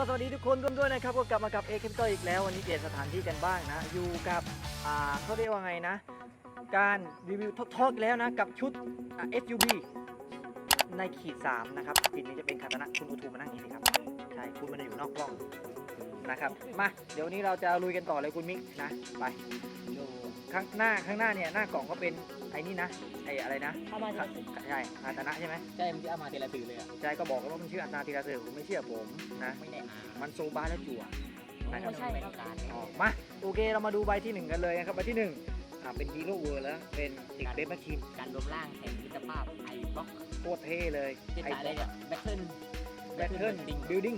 ก็สวัสดีทุกคนร่วมด้วยนะครับก็กลับมากับเอเคมเตอร์อีกแล้ววันนี้เปลี่ยนสถานที่กันบ้างนะ อยู่กับอ่าเขาเรียกว่าไงนะ การรีวิวทอกๆแล้วนะ กับชุดอ่า SUV ในขีด 3 นะครับปีนี้จะเป็นคาตานะคุณอุทูมานั่งอย่างนี้สิครับ ใช่คุณมันจะอยู่นอกกล้องนะครับ มา เดี๋ยววนนี้เราจะลุยกันต่อเลยคุณมิกนะ ไป ดูข้างหน้าข้างหน้าเนี่ยหน้ากล่องก็เป็นไอ้นี่นะไอ้อะไรนะเอามาคาใช่คาตานะใช่ไหมใช่มันจะเอามาเทละสื่อเลยอะใช่ก็บอกแล้วว่ามันชื่ออันนาทีละเสือผมไม่เชื่อผมนะไม่ได้อ่านมันโซบาแล้วจั่วไม่ใช่ครับการอ๋อมาโอเคเรามาดูใบที่หนึ่งกันเลยนะครับใบที่หนึ่งอ่าเป็นฮีโร่เวิร์แล้วเป็นติกเบสแมชชีนการรวมร่างแห่งมิตรภาพไอ้บล็อกโคตรเท่เลยจะจ่ายอะไรเนี่ยแบทเทิลแบทเทิลดิงบิลดิ้ง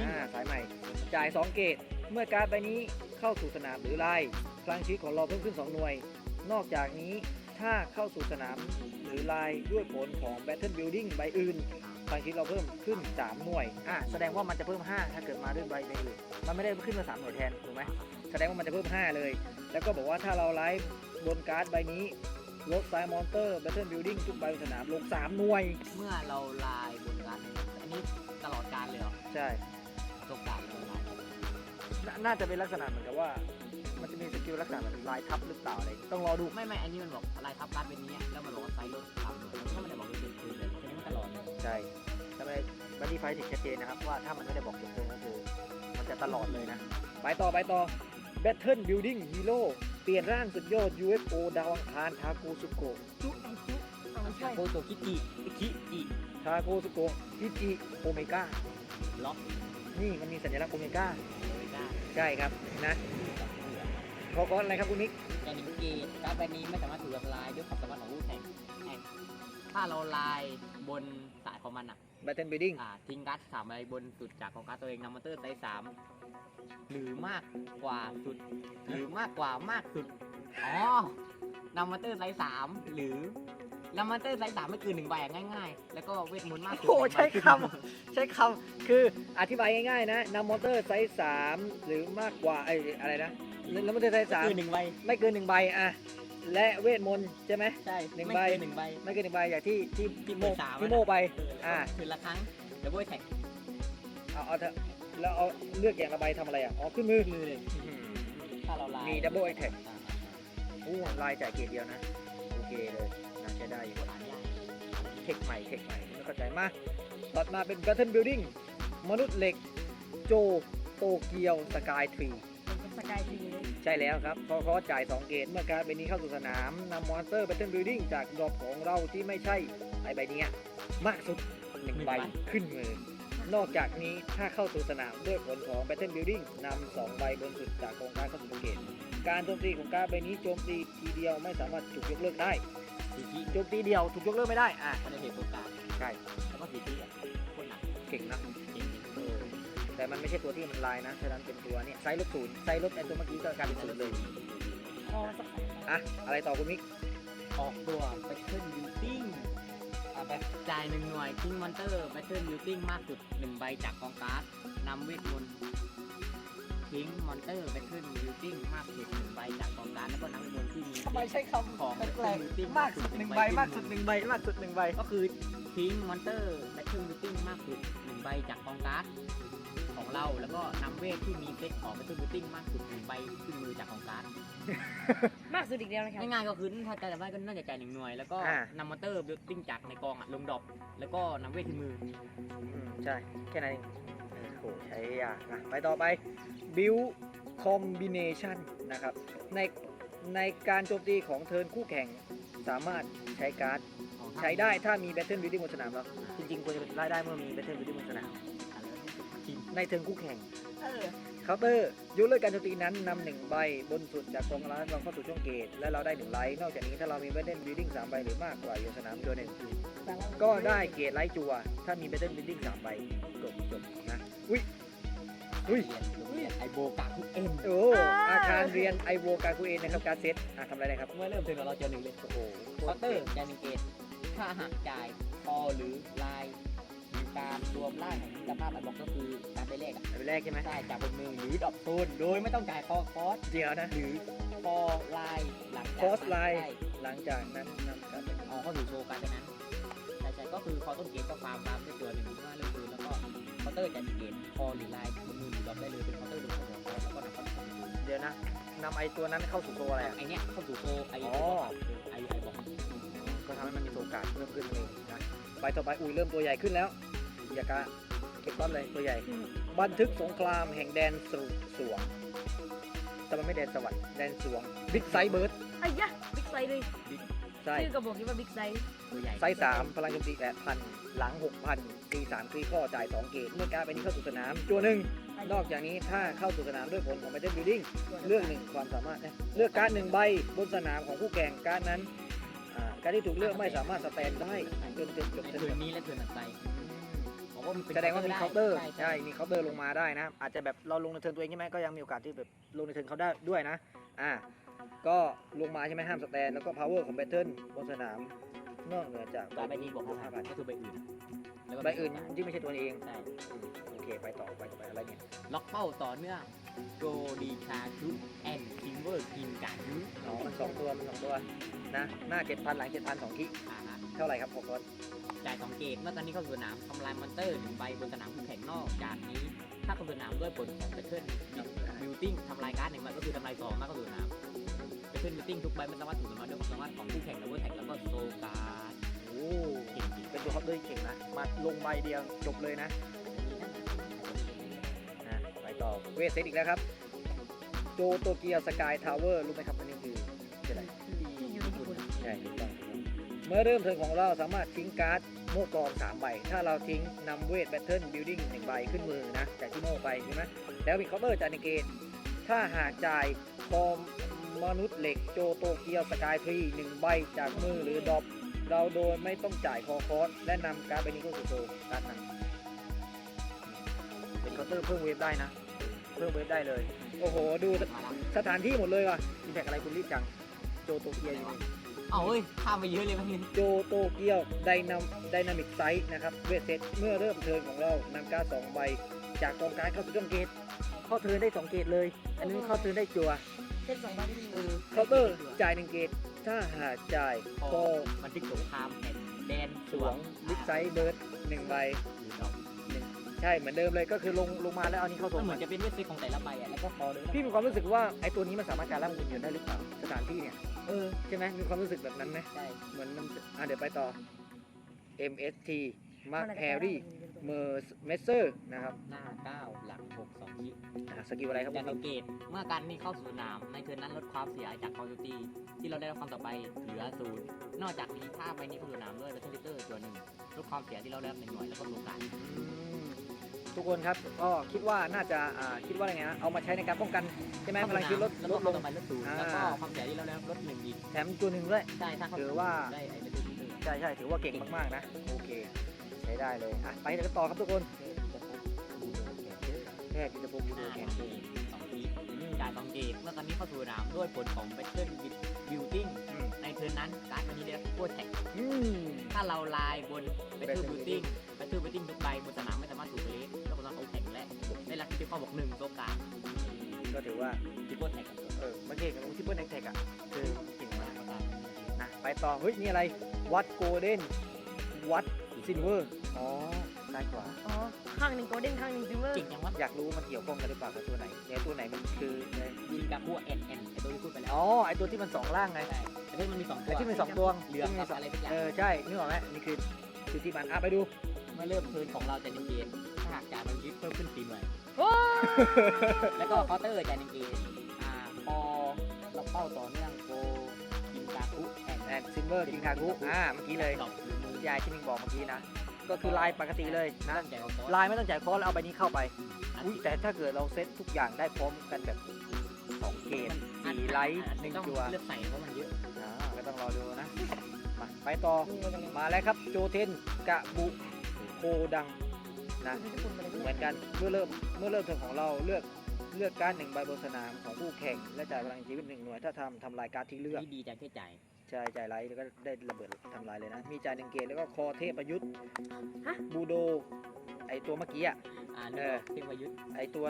อ่าสายใหม่จ่าย2เกต เมื่อการ์ดใบนี้เข้าสู่สนามหรือไล่พลังชีวิตของเราเพิ่มขึ้น 2 หน่วย นอกจากนี้ถ้าเข้าสู่สนามหรือไล่ด้วยผลของ Battle Building ใบอื่นพลังชีวิตเราเพิ่มขึ้น 3 หน่วยอ่าแสดงว่ามันจะเพิ่ม 5 ถ้าเกิดมาด้วยใบใบอื่นมันไม่ได้ขึ้นมา3หน่วยแทนถูกไหมแสดงว่ามันจะเพิ่ม 5 เลย แล้วก็บอกว่าถ้าเราไล่บนการ์ดใบนี้ลดไซมอนเตอร์ Battle Building ทุกใบบนสนามลง 3 หน่วย เมื่อเราลายบนการดอันนี้ตลอดการเลยเหรอ ใช่ประสบการณ์เราลาย นาน่าจะเป็นลักษณะเหมือนกับว่า มันจะมีสกิลลักษณะแบบลายทับหรือเปล่าอะไรต้องรอดู ไม่ไม่อันนี้มันบอกลายทับการดเป็นเนี้ยแล้วมันบอกว่าไซส์ลดสามถ้ามันได้บอกว่าเป็นคืนเลยอันนี้มันตลอดเลยใช่ทำไมบัดดี้ไฟถึงชัดเจนนะครับ ว่าถ้ามันไม่ได้บอกจุดเกินก็คือมันจะตลอดเลยนะ ไปต่อไปต่อ Battle Building Hero เปลี่ยนร่างสุดยอด UFO ดาวอังคารทาโกสุโกะจุ๊ไอ้จุ๊ไม่ใช่โคโตคิจิคิจิทาโกสุโกะฮิจิโอเมก้าล็อกนี่มันมีสัญลักษณ์โอเมก้า ใช่ครับนะขอก้อนอะไรครับคุณนิกแกนิงเกตการดใบนี้ไม่สามารถถูกทำลายด้วยความสามารถของผู้แข่งแข่งถ้าเราลายบนสายของมันอะ Battle Building อ่าทิ้งการ์ดสามใบบนสุดจากของการ์ดตัวเองนำมอนเตอร์ไซส์สามหรือมากกว่าสุด หรือมากกว่า มากสุด อ๋อนำมอนเตอร์ไซส์สามหรือ นำมอนเตอร์ไซส์สามไม่เกินหนึ่งใบอะง่ายๆ แล้วก็เวทมนต์มากสุดโอ้หนึ่งใช้ใบคำใช้คำคืออธิบายง่ายๆนะนำมอเตอร์ไซส์สามหรือมากกว่าไอ้อะไรนะแล้วมอเตอร์ไซส์สามคือหนึ่งใบไม่เกินหนึ่งใบอะและเวทมนต์ใช่ไหมใช่หนึ่งไม่ใบเกินหนึ่งใบไม่เกินหนึ่งใบอย่างที่ที่ที่ที่โมเปิดสามที่อะโมไปเออแล้วอ่าก็คืนละครั้งแล้วเว้ยแท็กเอาเอาเถอะแล้วเอาเลือกอย่างละใบทำอะไรอะอ๋อขึ้นมือมือเลยถ้าเราลายมี double attack อ่าโอ้ลายจ่ายเกียรเดียวนะโอเคเลยนะใช้ได้อยู่อ่านยากเทคใหม่เทคใหม่ไม่เข้าใจมากตัดมาเป็น Battle Building มนุษย์เหล็กโจโตเกียวสกายทรีสกายทีเลยใช่แล้วครับเพราะเขาจ่าย 2 เกตเมื่อการดใบนี้เข้าสู่สนามนำมอนสเตอร์ Battle Building จากดรอปของเราที่ไม่ใช่ไอใบเนี้ยมากสุด1ใบขึ้นมือ นอกจากนี้ถ้าเข้าสู่สนามด้วยผลของ Battle Building นำ2ใบบนสุดจากกองการดเข้าสู่เกตการโจมตีของการดใบนี้โจมตีทีเดียวไม่สามารถถูกยกเลิกได้ สีที่โจมตีเดียวถูกยกเลิกไม่ได้อะมันจะเห็นตัวกลางใช่แล้วก็สีที่อะโคนหนักเก่งนะเก่งเออแต่มันไม่ใช่ตัวที่มันลายนะฉะนั้นเป็นตัวเนี่ยไซส์ลบศูนย์ไซส์ลบไอตัวเมื่อกี้ก็กลายเป็นศูนย์เลยพอสักอะอะไรต่อคุณมิกออกตัวแบทเทิลยูติ้งแบบจ่ายหนึ่งหน่วยทิ้งมอนเตอร์แบทเทิลยูติ้งมากสุดหนึ่งใบจากกองการ์ดนำเวทมนต์ ทิ้งมอนเตอร์แบทเทิลยูติ้งมากสุดหนึ่งใบจากกองการ์ดแล้วก็นำเวทมนต์ที่มีทำไมใช้คำของแปลก Battle Building ๆมากสุดหนึ่งใบมากสุดหนึ่งใบมากสุดหนึ่งใบ ก็คือทิ้งมอนเตอร์แบทเทิลยูติ้งมากสุดหนึ่งใบจากกองการ์ดของเราแล้วก็นำเวทที่มีเซตของแบทเทิลยูติ้งมากสุดหนึ่งใบขึ้นมือจากกองการ์ด มากสุดอีกแล้วนะครับ ง่ายๆก็คือถ้าใจจำได้ก็น่าจะจ่ายหนึ่งหน่วย แล้วก็อ่า นำมอเตอร์บิลติ้งจากในกองอะลงดรอปแล้วก็นำเวทที่มือ อืมใช่ แค่นั้นเองโอ้โหใช้ยากนะไปต่อไป build combination นะครับในในการโจมตีของเทิร์นคู่แข่งสามารถใช้การ์ดใช้ได้ถ้ามี Battle Building บนสนามแล้วจริงๆควรจะได้ได้เมื่อมี Battle Building บนสนามทีมในเทิร์นคู่แข่งเออเคาน์เตอร์ยกเลิกการโจมตีนั้นนำหนึ่งใบบนสุดจากกองร้านเราเข้าสู่ช่วงเกต และเราได้หนึ่งไลท์นอกจากนี้ถ้าเรามี Battle Building สามใบหรือมากกว่าอยู่ในสนามโดยหนึ่งก็ได้เกรดไลท์จัว ถ้ามี Battle Building สามใบจบจบนะ อุ้ยอุ้ยเรียนโรงเรียนไอโบกาคุเอ็นโอ้อาคารเรียนไอโวกาคุเอนนะครับการเซตอะทำอะไรได้ครับเมื่อเริ่มเทิร์นของเราเจอหนึ่งเลยโอ้โหเคาน์เตอร์จ่ายหนึ่งเกตถ้าหากจ่ายพอหรือลายมีการรวมร่างของมิตรภาพไอบอกก็คือการไปเลขอะอันแรกใช่ไหมได้จากบนมือหรือดรอปโซนโดยไม่ต้องจ่ายคอคอสเดี๋ยวนะหรือพอลายหลังจากคอสไลน์ใช่หลังจากนั้นนำการไปเอาเข้าสู่โชว์กันไปนั้นใช่ใช่ก็คือพอต้นเกมก็ฟาร์มฟาร์มด้วยตัวหนึ่งเมื่อเริ่มคืนแล้วก็ เคาน์เตอร์จะเกตคอหรือไลน์บนมือหรือล็อกได้เลยเป็นเคาน์เตอร์บนหัวแล้วก็นำเข้าสู่มือเดี๋ยวนะนำไอตัวนั้นเข้าสู่ตัวอะไรอะไอเนี้ยเข้าสู่โซไออ๋อไอไอบอกก็ทำให้มันมีโอกาสเพิ่มขึ้นเองนะใบต่อไปอุ้ยเริ่มตัวใหญ่ขึ้นแล้วอย่ากะเก็บต้นเลยตัวใหญ่ บันทึกสงครามแห่งแดนสสวงแต่มันไม่แดนสวรรค์แดนสวงบิ๊กไซเบิร์ดไอ้ยะบิ๊กไซส์เลย ใช่ ชื่อกระบอกนี้ว่าบิ๊กไซส์ตัวใหญ่ไซส์สามพลังโจมตีแปดพันหลังหกพันตีสามครีข้อจ่ายสองเกตเมื่อการไปนี้เข้าสู่สนามจัวหนึ่งนอกจากนี้ถ้าเข้าสู่สนามด้วยผลของแบตเทิลบิลดิ้งเลือกหนึ่งความสามารถนะเลือกการ์ดหนึ่งใบบนสนามของผู้แข่งการดนั้นอ่าการดที่ถูกเลือกไม่สามารถสแตนได้จนจนจบในเทิเทิร์ร์นนนี้และเทิร์นถัดไปบอกว่ามันเป็นแสดงว่ามีเคาน์เตอร์ได้ใช่ มีเคาน์เตอร์ลงมาได้นะ อาจจะแบบเราลงในเทิร์นตัวเองใช่ไหมก็ยังมีโอกาสที่แบบลงในเทิร์นเขาได้ด้วยนะ อ่า ก็ลงมาใช่ไหมห้ามสแตน แล้วก็ power ของแบตเทิลบนสนามนอกเหนือจากการใบนี้บอกห้าห้าพันก็คือใบอื่นแล้วก็ใบอื่นที่ไม่ใช่ตัวเองใช่อืมโอเคไปต่อไปต่อไปอะไรเนี่ยล็อกเป้าต่อเนื่องโกดีชาชุแอนซิงเวอร์กินกาชุอ๋อมันสองตัวมันสองตัวนะหน้าเจ็ดพันหลังเจ็ดพันสองคิอ่าฮะเท่าไหร่ครับของรถจ่ายสองเกตเมื่อตอนนี้เข้าสู่สนามทำลายมอนเตอร์หนึ่งใบบนสนามคู่แข่งนอกจากนี้ ถ้าเข้าสู่สนามด้วยผลของแบทเทิลบิวติ้งทำลายการ์ดหนึ่งใบก็คือทำลายสองถ้าเข้าสู่สนาม แบทเทิลบิวติ้งทุกใบมันสามารถถูกสามารถด้วยความสามารถของคู่แข่งแล้วก็แท็กแล้วก็โซการ์ดโอ้เก่งจริงเป็นตัวเขาด้วยเก่งนะ มาลงใบเดียวจบเลยนะนะไปต่อเวทเซตอีกแล้วครับ โจโตเกียสกายทาวเวอร์รู้ไหมครับอันนี้คือคืออะไรที่อยู่ในญี่ปุ่นใช่ถูกต้องถูกต้องเมื่อเริ่มเทิร์นของเราสามารถทิ้งการ์ดโม่กองสามใบ ถ้าเราทิ้งนำเวทแบทเทิลบิลดิ้งหนึ่งใบขึ้นมือนะจากที่โม่ไปใช่ไหมแล้วมีเคาน์เตอร์จากในเกตถ้าหากจ่ายฟอร์ม มนุษย์เหล็กโจโตเกียวสกายพรีหนึ่งใบจากมือหรือดรอปเราโดยไม่ต้องจ่ายคอคอสและนำการ์ดใบนี้เข้าสู่โซลการ์ดนั้นเป็นเคาน์เตอร์เพิ่มเวฟได้นะ เพิ่มเวฟได้เลย โอ้โห ดูมาแล้วสถานที่หมดเลยว่ะมีแท็กอะไรคุณรีบจัง โจโตเกียวอยู่นี่เอาเฮ้ยข้ามไปเยอะเลยมั้งเนี่ยโจโตเกียวไดนาไดนามิกไซส์นะครับ เวทเซตเมื่อเริ่มเทิร์นของเรานำการดสองใบ จากกองการดเข้าสู่ช่องเกตเข้าเทิร์นได้สองเกตเลย อันนี้เข้าเทิร์นได้จัว เส้นสองใบที่มีเออเคาน์เตอร์จ่ายหนึ่งเกตถ้าหากจ่ายพอก็มันทึกสงครามแห่งแดนสวงบิ๊กไซส์เบิร์ดหนึ่งใบหรือดอกใช่เหมือนเดิมเลยก็คือลงลงมาแล้วเอานี้เข้ามัส่นงเหมือนจะเป็นเวทเซตของแต่ละใบอะแล้วก็คอเลยพี่มีความรู้สึกว่าไอ้ตัวนี้มันสามารถการล่างหุ่นยนต์ได้หรือเปล่าสถานที่เนี่ยเออใช่ไหมมีความรู้สึกแบบนั้นไหมใช่เหมือนมันจะอะเดี๋ยวไปต่อ MST Mark Harry เมอร์เมเซอร์นะครับหน้าเก้าหลังหกสองคิอะสกิลอะไรครับจะคุณสังเกตเมื่อการนี้เข้าสู่สนาม ในเทิร์นนั้นลดความเสียหายจากคอร์ตีที่เราได้รับความต่อไปเหลือศูนย์นอกจากนี้ถ้าใบนี้เข้าสู่สนามด้วยแบตเตอรี่เตอร์ตัวหนึ่งลดความเสียที่เราได้รับหนึ่งหน่วยแล้วก็โอกาสอืมทุกคนครับก็คิดว่าน่าจะอ่าคิดว่าอะไรไงนะเอามาใช้ในการป้องกันใช่ไหมพลังชีวิตลดแล้วลก็ดคลวามงต่อไปลดศูนย์อ่าแล้วก็ความเสียที่เราได้รับลดหนึ่งอีกแถมตัวหนึ่งด้วยใช่ถ้าเขาถือว่าได้ไอ้แบตเตอรี่เตอร์ใช่ใช่ถือว่าเก่งมากๆนะโอเค ใช้ได้เลยอะไปกันต่อครับทุกคนแค่พิจารณาดูอ่าแข่งสองทีสองทีจ่ายสองเกตเมื่อตอนนี้เข้าสู่สนามด้วยผลของแบตเตอรี่บิวติ้งอืมในเทิร์นนั้นการ์ดวันนี้ได้รับโคตรแท็กอืมถ้าเราลายบนเบ Battle ทูบิวติ้งเบทูบิวติ้งทุกใบบนสนามไม่สามารถถูกเลสแล้วก็ต้องเอาแข่งและได้รับที่ข้อบอกหนึ่งโซการก็ถือว่าที่โคตรแท็กเออมันเก่งกับทิปเปิลแท็กอะคือเก่งมากนะไปต่อเฮ้ยนี่อะไรวัดโกลเด้นวัดซิลเวอร์ อ๋อซ้ายขวาอ๋อ ข้างหนึ่งโกลเด้นข้างหนึ่งซิลเวอร์ เก่งยังวะอยากรู้มันเกี่ยวข้องกันหรือเปล่ากับตัวไหนเนี่ยตัวไหนมันคือไงยิงกับพวกแอนแอนไอตัวที่พูดไปแล้วอ๋อไอตัวที่มันสองล่างไงใช่แต่ที่มันมีสองตัวไอที่มันสองตัวเหลืองกับอะไรสักอย่าง เออใช่นึกออกไหมนี่คือคือที่มันอะไปดูเมื่อเริ่มเทิร์นของเราจะในเกมถ้าหากจ่ายมันยึดเพิ่มขึ้นสี่หน่วยโอ้แล้วก็เคาน์เตอร์จ่ายในเกมอ่าพอเราเป้าต่อเนื่องโกกินกาคุแอนแอนซิลเวอร์กิงคากุอ่าเมื่อกี้เลยดอกหรือมือ ยายที่มิงบอกเมื่อกี้นะ ก็คือลายปกติเลยนะตั้งใจเอาคอร์สลายไม่ต้องจ่ายคอร์สแล้วเอาใบนี้เข้าไปอันอุ้ยที่แต่ถ้าเกิดเราเซตทุกอย่างได้พร้อมกันแบบสองเกมสี่ไลท์หนึ่งต้องตัวเลือกใส่เพราะมันเยอะอ่าก็ต้องรอดูนะมาไปต่อดูมาจากไหนมาแล้วครับโจเทนกะบุโคดังนะญี่ปุ่นมาเลยเหมือนกันเมื่อเริ่มเมื่อเริ่มเทิร์นของเราเลือกเลือกการดหนึ่งใบบนสนามของผู้แข่งและจ่ายพลังชีวิตหนึ่งหน่วยถ้าทำทำลายการดที่เลือกที่ดีจากแค่จ่าย ใช่จ่ายไลท์แล้วก็ได้ระเบิดทำลายเลยนะ มีจ่ายหนึ่งเกตแล้วก็คอเทพประยุทธ์ฮะ บูโด ไอตัวเมื่อกี้อะ อ่าเอเลืออกเทพวยุทธ์ไอตัว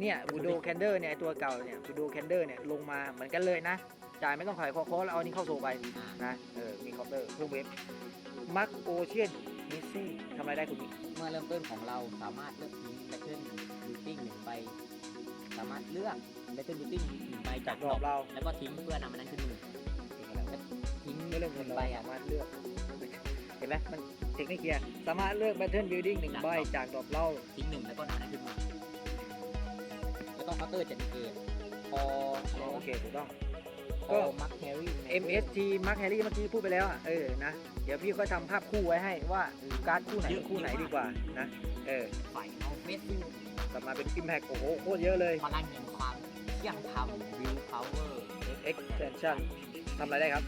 เนี่ยบูโดแคนเดอร์เนี่ยไอตัวเก่าเนี่ยบูโดแคนเดอร์เนี่ยลงมาเหมือนกันเลยนะ จ่ายไม่ต้องขายคอคอแล้วเอาอันนี้เข้าโซไปอ่านะเออมีเคาน์เตอร์เพิ่มเว็บมักโอเชียนมิสซี่ทำอะไรได้คุณมิกเมื่อเริ่มต้นของเราสามารถเลือกทิ้งแบตเทิลยูติ้งหนึ่งใบสามารถเลือกแบตเทิลยูติ้งหนึ่งใบจาจากกดอกเรา แล้วก็ทิ้งเพื่อนำมันนั้นขึ้นมือ ทิ้งเมื่อเริ่มหต้นนึ่งเราใบอะ สามารถเลือก เห็นไหมมันเทคนิคเกียร์สามารถเลือก Battle Building หนึ่งใบจากดอกเหล่าทิ้งหนึ่งแล้วก็นำมันนั้นขึ้นมือแล้วก็เคาน์เตอร์เจ็ดเกตพออะไรโอวะเคถูกต้อง พอมักแฮร์รี่ MST Mark Harry เมื่อกี้พูดไปแล้วอะเออนะ เดี๋ยวพี่ค่อยทำภาพคู่ไว้ให้ว่าการ์ดคู่ไหนเป็นคู่ไหนดีกว่านะ เออฝ่ายเอาเฟสซิลกลับมาเป็น Impact โอ้โหโคตรเยอะเลย พลังแห่งความเที่ยงธรรมวิวพาวเวอร์ Extension ทำอะไรได้ครับ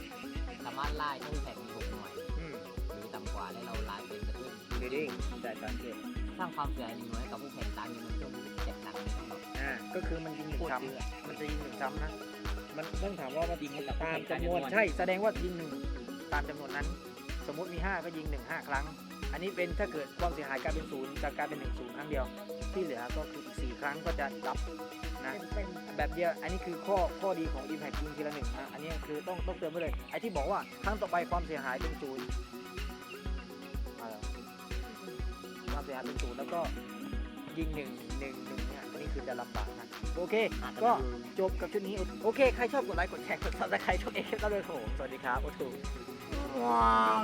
สามารถไล่ตู้แข่งมีหกหน่วยอืมหรือต่ำกว่าและเราไล่เป็นกระตุ้น Building จ่ายสามเกตสร้างความเสียหายหนึ่งหน่วยให้กับผู้แข่งตามจำนวนเครื่องมือที่แตกต่างกันทั้งหมดอ่าก็คือมันยิงหนึ่โคงตรซ้เยอะำมันจะยิงหนึ่งซ้ำนะมันต้องถามว่ามันยิงให้กับตามผู้แข่งจำนวนตามใช่แสดงว่ายิงหนึ่งตามจำนวนนั้น สมมุติมี 5 ก็ยิง 1 5 ครั้ง อันนี้เป็นถ้าเกิดความเสียหายกลายเป็นศูนย์จะกลายเป็น1ศูนย์ครั้งเดียว ที่เหลือก็คืออีก4ครั้งก็จะดับนะแบบเดียวอันนี้คือข้อข้อดีของ Impact ยิงทีละหนึ่งอะอันนี้คือต้องต้องเตือนไว้เลยไอ้ที่บอกว่าครั้งต่อไปความเสียหายเป็นศูนย์ความเสียหายเป็นศูนย์แล้วก็ยิงหนึ่งหนึ่งหนึ่งเนี่ยอันนี้คือจะลำบากนะโอเค ก็จบกับชุดนี้ โอเค ใครชอบกดไลค์กดแชร์กดซับสไครต์ช่องเอ็กซ์ก็เลยโหสวัสดีครับ โอ้โหว้าว